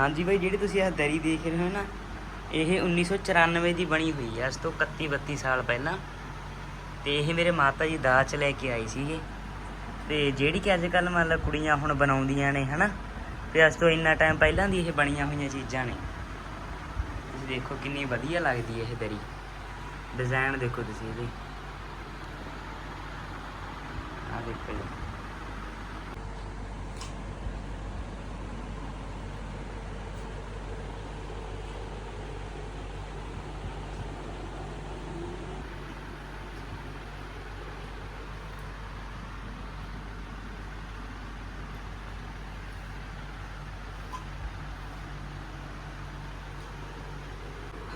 ਹਾਂਜੀ ਬਾਈ, ਜਿਹੜੀ ਤੁਸੀਂ ਇਹ ਦਰੀ ਦੇਖ ਰਹੇ ਹੋ ਨਾ, ਇਹ 1994 ਦੀ ਬਣੀ ਹੋਈ ਹੈ ਅੱਜ ਤੋਂ 31 32 ਸਾਲ ਪਹਿਲਾਂ। ਤੇ ਇਹ ਮੇਰੇ ਮਾਤਾ ਜੀ ਦਾਜ ਲੈ ਕੇ ਆਈ ਸੀਗੇ। ਤੇ ਜਿਹੜੀ ਕਿ ਅੱਜ ਕੱਲ ਮੰਨ ਲਓ ਕੁੜੀਆਂ ਹੁਣ ਬਣਾਉਂਦੀਆਂ ਨੇ, ਹਨਾ, ਤੇ ਅੱਜ ਤੋਂ ਇੰਨਾ ਟਾਈਮ ਪਹਿਲਾਂ ਦੀ ਇਹ ਬਣੀਆਂ ਹੋਈਆਂ ਚੀਜ਼ਾਂ ਨੇ। ਤੁਸੀਂ ਦੇਖੋ ਕਿੰਨੀ ਵਧੀਆ ਲੱਗਦੀ ਇਹ ਦਰੀ। ਡਿਜ਼ਾਈਨ ਦੇਖੋ ਤੁਸੀਂ ਇਹਦੇ। ਆ ਦੇਖੋ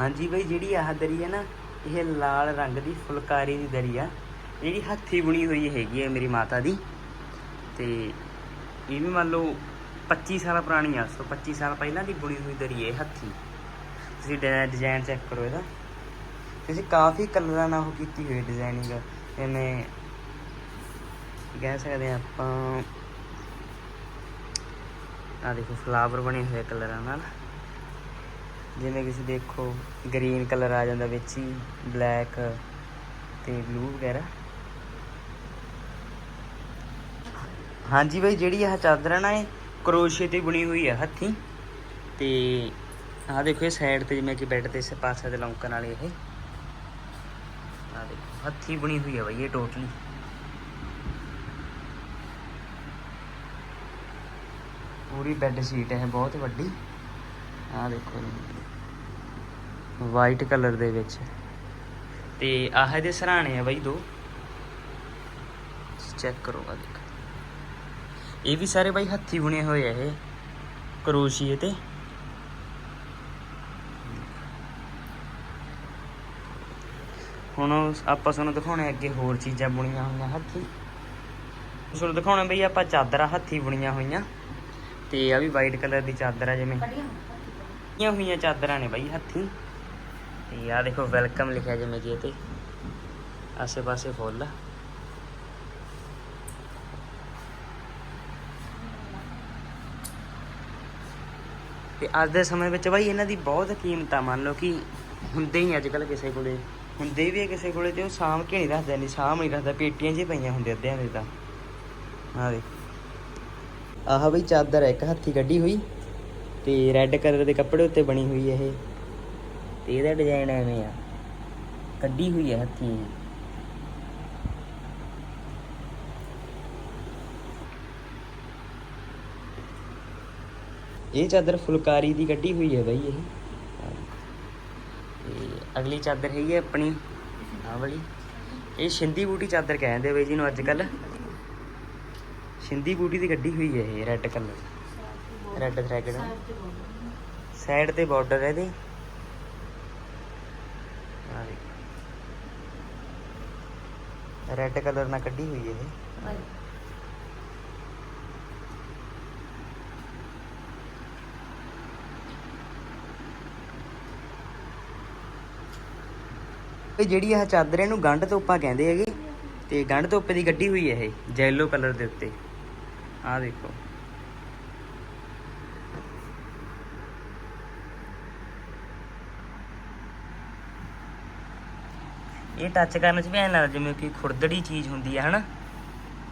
ਹਾਂਜੀ ਬਈ, ਜਿਹੜੀ ਆਹ ਦਰੀ ਹੈ ਨਾ, ਇਹ ਲਾਲ ਰੰਗ ਦੀ, ਫੁਲਕਾਰੀ ਦੀ ਦਰੀ ਆ। ਜਿਹੜੀ ਹੱਥੀ ਬੁਣੀ ਹੋਈ ਹੈਗੀ ਹੈ ਮੇਰੀ ਮਾਤਾ ਦੀ। ਤੇ ਇਹ ਵੀ ਮੰਨ ਲਓ 25 ਸਾਲ ਪੁਰਾਣੀ ਆ, ਸੋ 25 ਸਾਲ ਪਹਿਲਾਂ ਦੀ ਬੁਣੀ ਹੋਈ ਦਰੀ ਹੈ ਹੱਥੀ। ਤੁਸੀਂ ਡਿਜ਼ਾਈਨ ਚੈੱਕ ਕਰੋ ਇਹਦਾ। ਤੁਸੀਂ ਕਾਫੀ ਕਲਰਾਂ ਨਾਲ ਉਹ ਕੀਤੀ ਹੋਈ ਡਿਜ਼ਾਈਨਿੰਗ ਜਿਵੇਂ ਕਹਿ ਸਕਦੇ ਹਾਂ ਆਪਾਂ ਆ ਦੇਖੋ ਫਲਾਵਰ ਬਣੇ ਹੋਏ ਕਲਰਾਂ ਨਾਲ। ਜਿਵੇਂ ਤੁਸੀਂ ਦੇਖੋ ਗ੍ਰੀਨ ਕਲਰ ਆ ਜਾਂਦਾ ਵਿੱਚ ਹੀ ਬਲੈਕ ਤੇ ਬਲੂ ਵਗੈਰਾ। ਹਾਂਜੀ ਬਾਈ, ਜਿਹੜੀ ਆਹ ਚਾਦਰ ਹੈ ਨਾ, ਇਹ ਕਰੋਸ਼ੀਏ ਤੇ ਬੁਣੀ ਹੋਈ ਹੈ ਹੱਥੀ। ਤੇ ਆਹ ਦੇਖੋ, ਇਹ ਸਾਈਡ ਤੇ ਜਿਵੇਂ ਕਿ ਬੈੱਡ ਤੇ ਇਸ ਪਾਸੇ ਤੇ ਲੌਂਕਣ ਵਾਲੀ ਇਹ। ਆਹ ਦੇਖੋ, ਹੱਥੀ ਬੁਣੀ ਹੋਈ ਹੈ ਬਾਈ, ਇਹ ਟੋਟਲੀ ਪੂਰੀ ਬੈੱਡ ਸ਼ੀਟ ਹੈ ਬਹੁਤ ਵੱਡੀ। ਆਹ ਦੇਖੋ ਵਾਈਟ ਕਲਰ ਦੇ ਵਿੱਚ। ਤੇ ਆਹ ਇਹਦੇ ਸਰਾਣੇ ਆ ਬਈ ਦੋ। ਚੈੱਕ ਕਰੋ ਆ ਦੇਖ। ਇਹ ਵੀ ਸਾਰੇ ਬਾਈ ਹੱਥੀ ਬੁਣੇ ਹੋਏ ਆ ਇਹ। ਕਰੋਸ਼ੀਏ ਤੇ। ਹੁਣ ਆਪਾਂ ਤੁਹਾਨੂੰ ਦਿਖਾਉਣੇ ਅੱਗੇ ਹੋਰ ਚੀਜ਼ਾਂ ਬੁਣੀਆਂ ਹੋਈਆਂ ਹੱਥੀ। ਤੁਹਾਨੂੰ ਦਿਖਾਉਣੇ ਬਈ ਆਪਾਂ ਚਾਦਰਾਂ ਹੱਥੀ ਬੁਣੀਆਂ ਹੋਈਆਂ। ਤੇ ਆ ਵੀ ਵਾਈਟ ਕਲਰ ਦੀ ਚਾਦਰ ਆ ਜਿਵੇਂ। ਇਹ ਹੋਈਆਂ ਚਾਦਰਾਂ ਨੇ ਬਾਈ ਹੱਥੀ। ਤੇ ਆ ਦੇਖੋ ਵੈਲਕਮ ਲਿਖਿਆ ਜਿਵੇਂ ਕਿ ਤੇ। ਆਸੇ ਪਾਸੇ ਫੁੱਲ ਤੇ ਅੱਜ ਦੇ ਸਮੇਂ ਵਿੱਚ ਬਾਈ, ਇਹਨਾਂ ਦੀ ਬਹੁਤ ਕੀਮਤ ਆ ਮੰਨ ਲਓ ਕਿ ਹੁੰਦੇ ਹੀ ਅੱਜ ਕੱਲ ਕਿਸੇ ਕੋਲੇ। ਹੁੰਦੇ ਵੀ ਹੈ ਕਿਸੇ ਕੋਲੇ ਤੇ ਉਹ ਸਾਂਭ ਕੇ ਨਹੀਂ ਰੱਖਦਾ ਨਹੀਂ ਸਾਂਭ ਨਹੀਂ ਰੱਖਦਾ, ਪੇਟੀਆਂ 'ਚ ਹੀ ਪਈਆਂ ਹੁੰਦੀਆਂ ਅੱਧਿਆਂ ਦੇ ਤਾਂ। ਆ ਦੇਖ। ਆਹ ਬਈ ਚਾਦਰ ਹੈ ਇੱਕ ਹੱਥੀ ਕੱਢੀ ਹੋਈ ਤੇ ਰੈੱਡ ਕਲਰ ਦੇ ਕੱਪੜੇ ਉੱਤੇ ਬਣੀ ਹੋਈ ਇਹ। ਤੇ ਇਹਦਾ ਡਿਜ਼ਾਈਨ ਐਵੇਂ ਆ। ਕੱਢੀ ਹੋਈ ਹੈ ਹੱਥੀਂ। ਇਹ ਚਾਦਰ ਫੁਲਕਾਰੀ ਦੀ ਕੱਢੀ ਹੋਈ ਹੈ ਬਾਈ ਇਹ। ਤੇ ਅਗਲੀ ਚਾਦਰ ਹੈਗੀ ਹੈ ਆਪਣੀ। ਆਹ ਵਾਲੀ। ਇਹ ਸ਼ਿੰਦੀ ਬੂਟੀ ਚਾਦਰ ਕਹਿੰਦੇ ਬਈ ਜਿਹਨੂੰ ਅੱਜ ਕੱਲ ਸ਼ਿੰਦੀ ਬੂਟੀ ਦੀ ਕੱਢੀ ਹੋਈ ਹੈ ਇਹ red colour red thread side ਤੇ ਬਾਰਡਰ ਹੈ ਇਹਦੇ। ਰੈੱਡ ਕਲਰ ਨਾਲ ਕੱਢੀ ਹੋਈ ਹੈ ਇਹ ਇਹ ਜਿਹੜੀ ਇਹ ਚਾਦਰ ਇਹਨੂੰ ਗੰਢ ਤੋਪਾ ਕਹਿੰਦੇ ਹੈਗੇ ਤੇ ਗੰਢ ਤੋਪੇ ਦੀ ਗੱਡੀ ਹੋਈ ਹੈ ਇਹ ਜੈਲੋ ਕਲਰ ਦੇ ਉੱਤੇ। ਆਹ ਦੇਖੋ। ਇਹ ਟੱਚ ਕਰਨ 'ਚ ਵੀ ਐਂ ਲੱਗਦਾ ਜਿਵੇਂ ਕਿ ਖੁਰਦੜੀ ਚੀਜ਼ ਹੁੰਦੀ ਹੈ ਹਨਾ?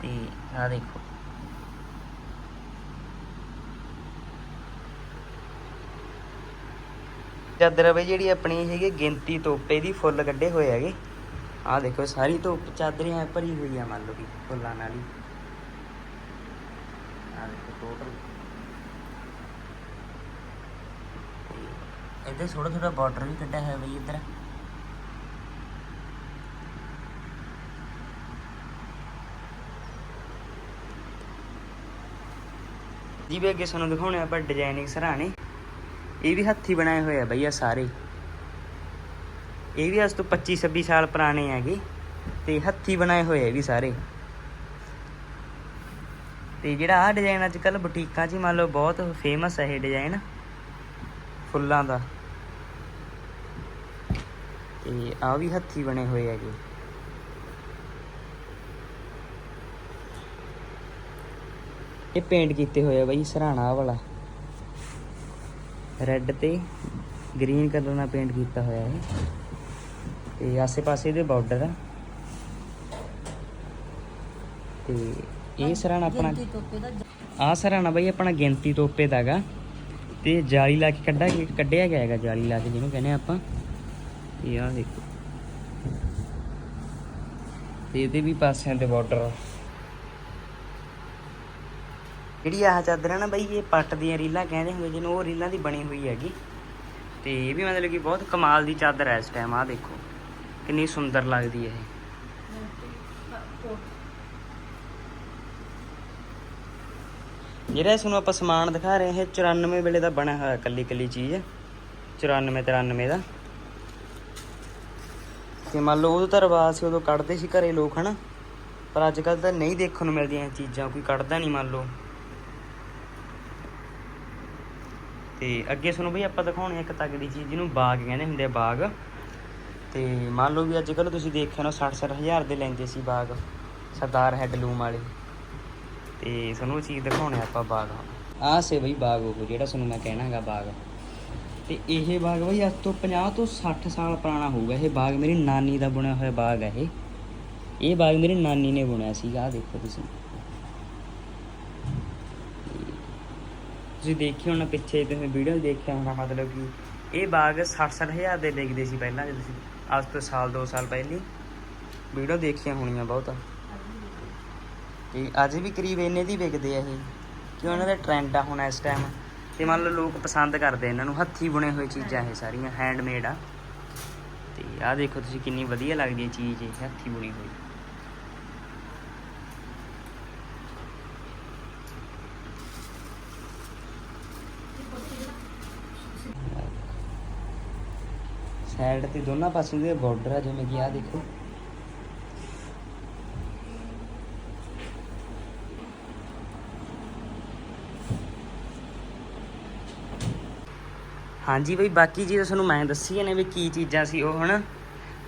ਤੇ ਆਹ ਦੇਖੋ। ਚਾਦਰ ਬਈ ਜਿਹੜੀ ਆਪਣੀ ਹੈਗੀ ਗਿਣਤੀ ਤੋਪੇ ਦੀ, ਫੁੱਲ ਕੱਢੇ ਹੋਏ ਹੈਗੇ। ਆਹ ਦੇਖੋ, ਸਾਰੀ ਧੁੱਪ ਚਾਦਰੀ ਭਰੀ ਹੋਈ ਆ, ਮੰਨ ਲਓ ਕਿ ਫੁੱਲਾਂ ਨਾਲ ਹੀ। ਆਹ ਦੇਖੋ ਟੋਟਲ ਇਹਦੇ ਥੋੜਾ ਥੋੜਾ ਬਾਰਡਰ ਵੀ ਕੱਢਿਆ ਹੋਇਆ ਬਈ ਇੱਧਰ। ਜਿਵੇਂ ਅੱਗੇ ਸਾਨੂੰ ਦਿਖਾਉਣੇ ਆਪਾਂ ਡਿਜ਼ਾਈਨਿੰਗ ਸਰਾਣੇ ਇਹ ਵੀ ਹੱਥੀ ਬਣਾਏ ਹੋਏ ਆ ਬਈ ਆ ਸਾਰੇ। ਇਹ ਵੀ ਅੱਜ ਤੋਂ 25 26 ਸਾਲ ਪੁਰਾਣੇ ਹੈਗੇ, ਤੇ ਹੱਥੀ ਬਣਾਏ ਹੋਏ ਆ ਵੀ ਸਾਰੇ। ਤੇ ਜਿਹੜਾ ਆਹ ਡਿਜ਼ਾਈਨ ਅੱਜ ਕੱਲ ਬੁਟੀਕਾਂ 'ਚ ਹੀ ਮੰਨ ਲਓ ਬਹੁਤ ਫੇਮਸ ਹੈ ਇਹ ਡਿਜ਼ਾਈਨ ਫੁੱਲਾਂ ਦਾ। ਤੇ ਆ ਵੀ ਹੱਥੀ ਬਣੇ ਹੋਏ ਹੈਗੇ। ਇਹ ਪੇਂਟ ਕੀਤੇ ਹੋਏ ਆ ਬਾਈ ਸਰਾਣਾ ਵਾਲਾ। ਰੈੱਡ ਤੇ ਗ੍ਰੀਨ ਕਲਰ ਨਾਲ ਪੇਂਟ ਕੀਤਾ ਹੋਇਆ ਹੈ ਤੇ ਆਸੇ-ਪਾਸੇ ਇਹਦੇ ਬਾਰਡਰ ਆ। ਤੇ ਇਹ ਸਰਾਣਾ ਆਪਣਾ ਦਾ ਆਹ ਸਰਾਣਾ ਬਈ ਆਪਣਾ ਗਿਣਤੀ ਤੋਪੇ ਦਾਗਾ ਤੇ ਜਾਲੀ ਲਾ ਕੇ ਕੱਢਾ ਕੱਢਿਆ ਗਿਆ ਹੈਗਾ ਜਾਲੀ ਲਾ ਕੇ ਜਿਹਨੂੰ ਕਹਿੰਦੇ ਆਪਾਂ। ਇਹ ਆ ਦੇਖੋ। ਤੇ ਇਹਦੇ ਵੀ ਪਾਸਿਆਂ ਤੇ ਬਾਰਡਰ ਜਿਹੜੀ ਆਹ ਚਾਦਰ ਹੈ ਨਾ ਬਈ, ਇਹ ਪੱਟ ਦੀਆਂ ਰੀਲਾਂ ਕਹਿੰਦੇ ਹੁੰਦੇ, ਜਿਹਨੂੰ ਉਹ ਰੀਲਾਂ ਦੀ ਬਣੀ ਹੋਈ ਹੈਗੀ। ਤੇ ਇਹ ਵੀ ਮਤਲਬ ਕਿ ਬਹੁਤ ਕਮਾਲ ਦੀ ਚਾਦਰ ਹੈ ਇਸ ਟਾਈਮ ਆ ਦੇਖੋ। ਕਿੰਨੀ ਸੁੰਦਰ ਲੱਗਦੀ ਹੈ ਇਹ। ਜਿਹੜਾ ਇਸ ਨੂੰ ਆਪਾਂ ਸਮਾਨ ਦਿਖਾ ਰਹੇ ਹਾਂ 94 ਵੇਲੇ ਦਾ ਬਣਿਆ ਹੋਇਆ ਕੱਲੀ ਕੱਲੀ ਚੀਜ਼। 94 93 ਦਾ। ਤੇ ਮੰਨ ਲਓ, ਉਦੋਂ ਤਾਂ ਰਿਵਾਜ ਸੀ, ਉਦੋਂ ਕੱਢਦੇ ਸੀ ਘਰੇ ਲੋਕ, ਹਨਾ? ਪਰ ਅੱਜ ਕੱਲ ਤਾਂ ਨਹੀਂ ਦੇਖਣ ਨੂੰ ਮਿਲਦੀਆਂ ਇਹ ਚੀਜ਼ਾਂ, ਕੋਈ ਕੱਢਦਾ ਨਹੀਂ ਮੰਨ ਲਓ। ਤੇ ਅੱਗੇ ਤੁਹਾਨੂੰ ਬਈ ਆਪਾਂ ਦਿਖਾਉਣੀ ਇੱਕ ਤਗੜੀ ਚੀਜ਼ ਜਿਹਨੂੰ ਬਾਗ ਕਹਿੰਦੇ ਹੁੰਦੇ ਆ, ਬਾਗ। ਤੇ ਮੰਨ ਲਓ ਵੀ ਅੱਜ ਕੱਲ ਤੁਸੀਂ ਦੇਖਿਆ ਨਾ 60 60 ਹਜ਼ਾਰ ਦੇ ਲੈਂਦੇ ਸੀ ਬਾਗ, ਸਰਦਾਰ ਹੈਡਲੂਮ ਵਾਲੇ। ਤੇ ਤੁਹਾਨੂੰ ਉਹ ਚੀਜ਼ ਦਿਖਾਉਣੇ ਆਪਾਂ ਬਾਗ। ਆਹ ਸੇ ਬਈ ਬਾਗ ਉਹ, ਜਿਹੜਾ ਤੁਹਾਨੂੰ ਮੈਂ ਕਹਿਣਾਗਾ ਬਾਗ। ਤੇ ਇਹ ਬਾਗ ਬਈ ਅੱਜ ਤੋਂ 50 ਤੋਂ 60 ਸਾਲ ਪੁਰਾਣਾ ਹੋਊਗਾ ਇਹ ਬਾਗ। ਮੇਰੀ ਨਾਨੀ ਦਾ ਬੁਣਿਆ ਹੋਇਆ ਬਾਗ ਹੈ ਇਹ। ਇਹ ਬਾਗ ਮੇਰੀ ਨਾਨੀ ਨੇ ਬੁਣਿਆ ਸੀਗਾ, ਆਹ ਦੇਖੋ ਤੁਸੀਂ। ਤੁਸੀਂ ਦੇਖਿਓ ਨਾ ਪਿੱਛੇ ਤੁਸੀਂ ਵੀਡੀਓ ਦੇਖਿਆ ਹੋਣਾ, ਮਤਲਬ ਕਿ ਇਹ ਬਾਗ 60 ਹਜ਼ਾਰ ਦੇ ਵਿਕਦੇ ਸੀ ਪਹਿਲਾਂ ਜੇ ਤੁਸੀਂ ਅੱਜ ਤੋਂ ਸਾਲ 2 ਸਾਲ ਪਹਿਲੀ ਵੀਡੀਓ ਦੇਖੀਆਂ ਹੋਣੀਆਂ ਬਹੁਤ। ਤੇ ਅੱਜ ਵੀ ਕਰੀਬ ਇੰਨੇ ਦੀ ਵਿਕਦੇ ਆ ਇਹ, ਕਿ ਉਹਨਾਂ ਦਾ ਟ੍ਰੈਂਡ ਆ ਹੁਣ ਇਸ ਟਾਈਮ ਤੇ ਮੰਨ ਲਓ ਲੋਕ ਪਸੰਦ ਕਰਦੇ ਇਹਨਾਂ ਨੂੰ, ਹੱਥੀ ਬੁਣੇ ਹੋਏ ਚੀਜ਼ਾਂ ਇਹ ਸਾਰੀਆਂ ਹੈਂਡਮੇਡ ਆ। ਤੇ ਆਹ ਦੇਖੋ ਤੁਸੀਂ ਕਿੰਨੀ ਵਧੀਆ ਲੱਗਦੀ ਹੈ ਚੀਜ਼ ਇਹ, ਹੱਥੀ ਬੁਣੀ ਹੋਈ। ਸਾਈਡ ਤੇ ਦੋਨਾਂ ਪਾਸੇ ਦੇ ਬਾਰਡਰ ਆ, ਜਿਵੇਂ ਕਿ ਆਹ ਦੇਖੋ। ਹਾਂਜੀ ਬਈ, ਬਾਕੀ ਜੀ ਤੁਹਾਨੂੰ ਮੈਂ ਦੱਸੀਆਂ ਨੇ ਵੀ ਕੀ ਚੀਜ਼ਾਂ ਸੀ ਉਹ ਹੁਣ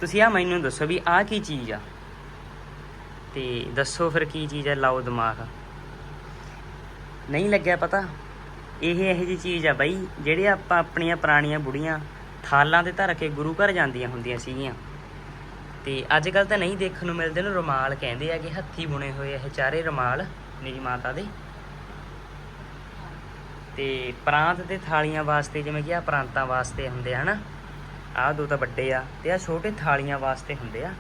ਤੁਸੀਂ ਆ ਮੈਨੂੰ ਦੱਸੋ ਵੀ ਆਹ ਕੀ ਚੀਜ਼ ਆ? ਤੇ ਦੱਸੋ ਫਿਰ ਕੀ ਚੀਜ਼ ਆ, ਲਾਓ ਦਿਮਾਗ। ਨਹੀਂ ਲੱਗਿਆ ਪਤਾ? ਇਹ ਇਹੋ ਜੀ ਚੀਜ਼ ਆ ਬਾਈ, ਜਿਹੜੇ ਆਪਾਂ ਆਪਣੀਆਂ ਪੁਰਾਣੀਆਂ ਬੁੜੀਆਂ ਥਾਲਾਂ ਤੇ ਧਰ ਕੇ ਗੁਰੂ ਘਰ ਜਾਂਦੀਆਂ ਹੁੰਦੀਆਂ ਸੀਗੀਆਂ। ਤੇ ਅੱਜ ਕੱਲ ਤਾਂ ਨਹੀਂ ਦੇਖਣ ਨੂੰ ਮਿਲਦੇ ਨੇ ਰੁਮਾਲ, ਕਹਿੰਦੇ ਆ ਕਿ ਹੱਥੀ ਬੁਣੇ ਹੋਏ ਇਹ ਚਾਰੇ ਰੁਮਾਲ ਮੇਰੀ ਮਾਤਾ ਦੇ। ਤੇ ਪ੍ਰਾਂਤ ਤੇ ਥਾਲੀਆਂ ਵਾਸਤੇ, ਜਿਵੇਂ ਕਿ ਆ ਪ੍ਰਾਂਤਾਂ ਵਾਸਤੇ ਹੁੰਦੇ ਆ, ਹਨਾ? ਆਹ ਦੋ ਤਾਂ ਵੱਡੇ ਆ ਤੇ ਆ ਛੋਟੇ ਥਾਲੀਆਂ ਵਾਸਤੇ ਹੁੰਦੇ ਆ।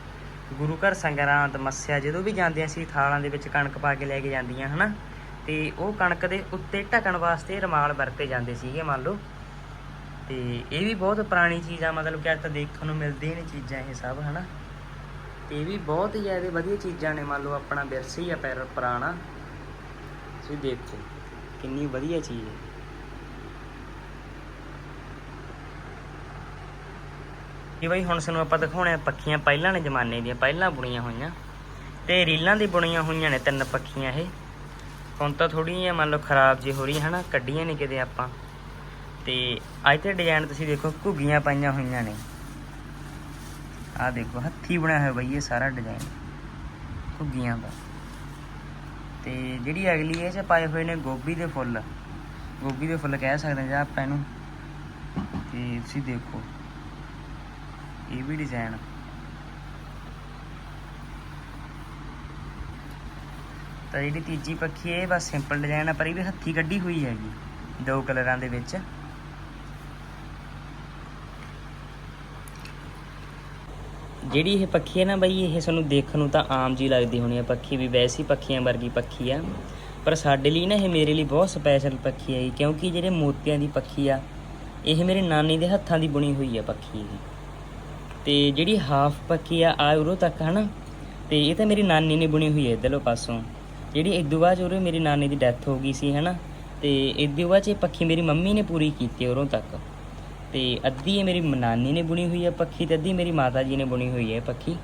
ਗੁਰੂ ਘਰ ਸੰਗਰਾਂਦ, ਮੱਸਿਆ, ਜਦੋਂ ਵੀ ਜਾਂਦੀਆਂ ਸੀ ਥਾਲਾਂ ਦੇ ਵਿੱਚ ਕਣਕ ਪਾ ਕੇ ਲੈ ਕੇ ਜਾਂਦੀਆਂ, ਹਨਾ? ਤੇ ਉਹ ਕਣਕ ਦੇ ਉੱਤੇ ਢੱਕਣ ਵਾਸਤੇ ਰਮਾਲ ਵਰਤੇ ਜਾਂਦੇ ਸੀਗੇ, ਮੰਨ ਲਓ। ਤੇ ਇਹ ਵੀ ਬਹੁਤ ਪੁਰਾਣੀ ਚੀਜ਼ ਆ, ਮਤਲਬ ਕਿ ਅੱਜ ਤਾਂ ਦੇਖਣ ਨੂੰ ਮਿਲਦੀਆਂ ਨੇ ਚੀਜ਼ਾਂ ਇਹ ਸਭ, ਹਨਾ? ਤੇ ਇਹ ਵੀ ਬਹੁਤ ਹੀ ਜ਼ਿਆਦਾ ਵਧੀਆ ਚੀਜ਼ਾਂ ਨੇ, ਮੰਨ ਲਓ ਆਪਣਾ ਵਿਰਸਾ ਹੀ ਆ ਪੈਰ ਪੁਰਾਣਾ। ਤੁਸੀਂ ਦੇਖੋ, ਕਿੰਨੀ ਵਧੀਆ ਚੀਜ਼ ਹੈ। ਇਹ ਬਈ ਹੁਣ ਸਾਨੂੰ ਆਪਾਂ ਦਿਖਾਉਣੇ ਆ ਪੱਖੀਆਂ ਪਹਿਲਾਂ ਦੇ ਜ਼ਮਾਨੇ ਦੀਆਂ, ਪਹਿਲਾਂ ਬੁਣੀਆਂ ਹੋਈਆਂ। ਤੇ ਰੀਲਾਂ ਦੀ ਬੁਣੀਆਂ ਹੋਈਆਂ ਨੇ ਤਿੰਨ ਪੱਖੀਆਂ ਇਹ। ਹੁਣ ਤਾਂ ਥੋੜੀਆਂ ਮੰਨ ਲਓ ਖਰਾਬ ਜੀ ਹੋ ਰਹੀਆਂ ਨਾ ਕੱਢੀਆਂ ਨਹੀਂ ਕਿਤੇ ਆਪਾਂ। ਤੇ ਅੱਜ ਤੇ ਡਿਜ਼ਾਈਨ ਤੁਸੀਂ ਦੇਖੋ, ਘੁੱਗੀਆਂ ਪਾਈਆਂ ਹੋਈਆਂ ਨੇ। ਆਹ ਦੇਖੋ, ਹੱਥੀ ਬਣਿਆ ਹੋਇਆ ਬਈ ਇਹ ਸਾਰਾ ਡਿਜ਼ਾਈਨ ਘੁੱਗੀਆਂ ਦਾ। ਤੇ ਜਿਹੜੀ ਅਗਲੀ ਇਹ ਚ ਪਾਏ ਹੋਏ ਨੇ ਗੋਭੀ ਦੇ ਫੁੱਲ। ਗੋਭੀ ਦੇ ਫੁੱਲ ਕਹਿ ਸਕਦੇ ਜਾਂ ਆਪਾਂ ਇਹਨੂੰ। ਤੇ ਤੁਸੀਂ ਦੇਖੋ, ਇਹ ਵੀ ਡਿਜ਼ਾਈਨ ਤਾਂ ਜਿਹੜੀ ਤੀਜੀ ਪੱਖੀ, ਇਹ ਬਸ ਸਿੰਪਲ ਡਿਜ਼ਾਈਨ ਆ, ਪਰ ਇਹ ਵੀ ਹੱਥੀ ਕੱਢੀ ਹੋਈ ਹੈਗੀ, ਦੋ ਕਲਰਾਂ ਦੇ ਵਿੱਚ। ਜਿਹੜੀ ਇਹ ਪੱਖੀ ਹੈ ਨਾ ਬਈ, ਇਹ ਸਾਨੂੰ ਦੇਖਣ ਨੂੰ ਤਾਂ ਆਮ ਜੀ ਲੱਗਦੀ ਹੋਣੀ ਆ ਪੱਖੀ ਵੀ, ਵੈਸੀ ਪੱਖੀਆਂ ਵਰਗੀ ਪੱਖੀ ਆ। ਪਰ ਸਾਡੇ ਲਈ ਨਾ ਇਹ ਮੇਰੇ ਲਈ ਬਹੁਤ ਸਪੈਸ਼ਲ ਪੱਖੀ ਹੈ ਕਿਉਂਕਿ ਜਿਹੜੇ ਮੋਤੀਆਂ ਦੀ ਪੱਖੀ ਆ, ਇਹ ਮੇਰੇ ਨਾਨੀ ਦੇ ਹੱਥਾਂ ਦੀ ਬੁਣੀ ਹੋਈ ਆ ਪੱਖੀ ਇਹ। ਤੇ ਜਿਹੜੀ ਹਾਫ ਪੱਕੀ ਆ ਆ ਉਰੋਂ ਤੱਕ, ਹਨਾ? ਤੇ ਇਹ ਤਾਂ ਮੇਰੀ ਨਾਨੀ ਨੇ ਬੁਣੀ ਹੋਈ ਹੈ ਇਧਰੋਂ ਪਾਸੋਂ। ਜਿਹੜੀ ਇਦੋਂ ਬਾਅਦ ਉਰੇ ਮੇਰੀ ਨਾਨੀ ਦੀ ਡੈਥ ਹੋ ਗਈ ਸੀ, ਹਨਾ? ਤੇ ਇਦੋਂ ਬਾਅਦ 'ਚ ਇਹ ਪੱਖੀ ਮੇਰੀ ਮੰਮੀ ਨੇ ਪੂਰੀ ਕੀਤੀ ਉਰੋਂ ਤੱਕ। ਤੇ ਅੱਧੀ ਇਹ ਮੇਰੀ ਨਾਨੀ ਨੇ ਬੁਣੀ ਹੋਈ ਹੈ ਪੱਖੀ ਤੇ ਅੱਧੀ ਮੇਰੀ ਮਾਤਾ ਜੀ ਨੇ ਬੁਣੀ ਹੋਈ ਹੈ ਪੱਖੀ।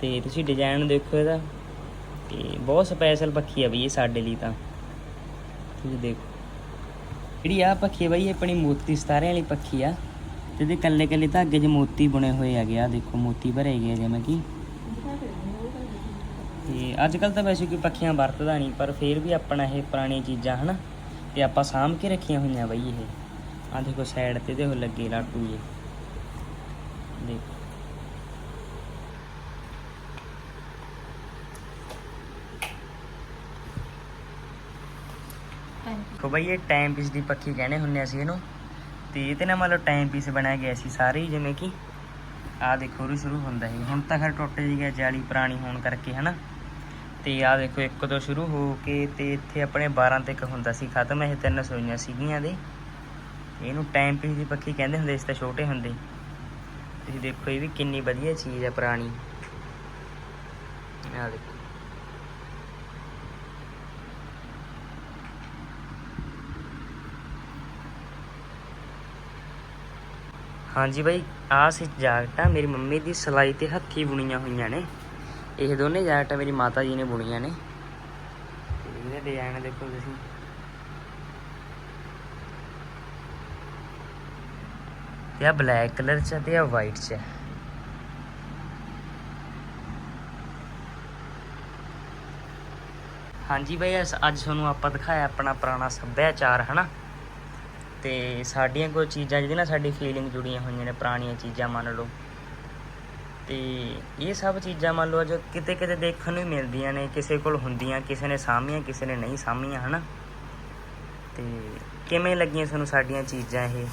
ਤੇ ਤੁਸੀਂ ਡਿਜ਼ਾਈਨ ਦੇਖੋ ਇਹਦਾ। ਤੇ ਬਹੁਤ ਸਪੈਸ਼ਲ ਪੱਖੀ ਆ ਬਈ ਇਹ ਸਾਡੇ ਲਈ ਤਾਂ। ਤੁਸੀਂ ਦੇਖੋ। ਜਿਹੜੀ ਆ ਪੱਖੀ ਆ ਬਈ, ਇਹ ਆਪਣੀ ਮੋਤੀ ਸਤਾਰਿਆਂ ਵਾਲੀ ਪੱਖੀ ਆ। ਤੇ ਇਹਦੇ ਕੱਲੇ ਕੱਲੇ ਧਾਗੇ 'ਚ ਮੋਤੀ ਬੁਣੇ ਹੋਏ ਹੈਗੇ ਆ। ਦੇਖੋ, ਮੋਤੀ ਭਰੇ ਗਏ ਆ ਜਿਵੇਂ ਕਿ। ਤੇ ਅੱਜ ਕੱਲ ਤਾਂ ਵੈਸੇ ਕੋਈ ਪੱਖੀਆਂ ਵਰਤਦਾ ਨਹੀਂ, ਪਰ ਫੇਰ ਵੀ ਆਪਣਾ ਇਹ ਪੁਰਾਣੀਆਂ ਚੀਜ਼ਾਂ, ਹਨਾ। ਤੇ ਆਪਾਂ ਸਾਂਭ ਕੇ ਰੱਖੀਆਂ ਹੋਈਆਂ ਬਈ ਇਹ। ਆ ਦੇਖੋ ਸਾਈਡ ਤੇ ਦੇਖੋ ਲੱਗੇ ਲਾਟੂ ਜੀ। ਦੇਖੋ। ਕੋ ਬਈ ਇਹ ਟਾਈਮ ਪੀਸ ਦੀ ਪੱਖੀ ਕਹਿੰਦੇ ਹੁੰਨੇ ਅਸੀਂ ਇਹਨੂੰ। ਤੇ ਇਹ ਤੇ ਨਾ ਮਤਲਬ ਟਾਈਮ ਪੀਸ ਬਣਾਇਆ ਗਿਆ ਸੀ ਸਾਰੇ ਹੀ ਜਿਵੇਂ ਕਿ ਆ ਦੇਖੋ ਉਰੂ ਸ਼ੁਰੂ ਹੁੰਦਾ ਸੀ। ਹੁਣ ਤਾਂ ਖੈਰ ਟੁੱਟ ਜੀ ਗਿਆ ਜਾਲੀ ਪੁਰਾਣੀ ਹੋਣ ਕਰਕੇ ਹਨਾ। ਤੇ ਆ ਦੇਖੋ ਇੱਕ ਤੋਂ ਸ਼ੁਰੂ ਹੋ ਕੇ ਤੇ ਇੱਥੇ ਆਪਣੇ 12 ਤੱਕ ਹੁੰਦਾ ਸੀ ਖਤਮ। ਇਹ ਤਿੰਨ ਸੋਈਆਂ ਸੀਗੀਆਂ ਦੇ। ਇਹਨੂੰ ਟਾਈਮ ਪੀਸ ਦੀ ਪੱਖੀ ਕਹਿੰਦੇ ਹੁੰਦੇ ਸੀ, ਤਾਂ ਛੋਟੇ ਹੁੰਦੇ। ਤੁਸੀਂ ਦੇਖੋ, ਇਹ ਵੀ ਕਿੰਨੀ ਵਧੀਆ ਚੀਜ਼ ਹੈ ਪੁਰਾਣੀ। ਆ ਦੇਖੋ। ਹਾਂਜੀ ਬਾਈ, ਆਹ ਸੀ ਜਾਕਟਾਂ, ਮੇਰੀ ਮੰਮੀ ਦੀ ਸਿਲਾਈ ਤੇ ਹੱਥੀ ਬੁਣੀਆਂ ਹੋਈਆਂ ਨੇ। ਇਹ ਦੋਨੇ ਜਾਕਟਾਂ ਮੇਰੀ ਮਾਤਾ ਜੀ ਨੇ ਬੁਣੀਆਂ ਨੇ। ਤੇ ਇਹਦੇ ਡਿਜ਼ਾਈਨ ਦੇਖੋ ਤੁਸੀਂ। ਤੇ ਆ ਬਲੈਕ ਕਲਰ ਚ ਆ ਤੇ ਆ ਵਾਈਟ ਚ ਹਾਂਜੀ ਬਈ ਅੱਜ ਤੁਹਾਨੂੰ ਆਪਾਂ ਦਿਖਾਇਆ ਆਪਣਾ ਪੁਰਾਣਾ ਸੱਭਿਆਚਾਰ, ਹਨਾ? ਤੇ ਸਾਡੀਆਂ ਕੋਈ ਚੀਜ਼ਾਂ ਜਿਹਦੇ ਨਾਲ ਸਾਡੀ ਫੀਲਿੰਗ ਜੁੜੀਆਂ ਹੋਈਆਂ ਨੇ, ਪੁਰਾਣੀਆਂ ਚੀਜ਼ਾਂ ਮੰਨ ਲਓ। ਤੇ ਇਹ ਸਭ ਚੀਜ਼ਾਂ ਮੰਨ ਲਓ ਜੋ ਕਿਤੇ ਕਿਤੇ ਦੇਖਣ ਨੂੰ ਮਿਲਦੀਆਂ ਨੇ, ਕਿਸੇ ਕੋਲ ਹੁੰਦੀਆਂ, ਕਿਸੇ ਨੇ ਸਾਂਭੀਆਂ, ਕਿਸੇ ਨੇ ਨਹੀਂ ਸਾਂਭੀਆਂ, ਹਨਾ? ਤੇ ਕਿਵੇਂ ਲੱਗੀਆਂ ਤੁਹਾਨੂੰ ਸਾਡੀਆਂ ਚੀਜ਼ਾਂ ਇਹ?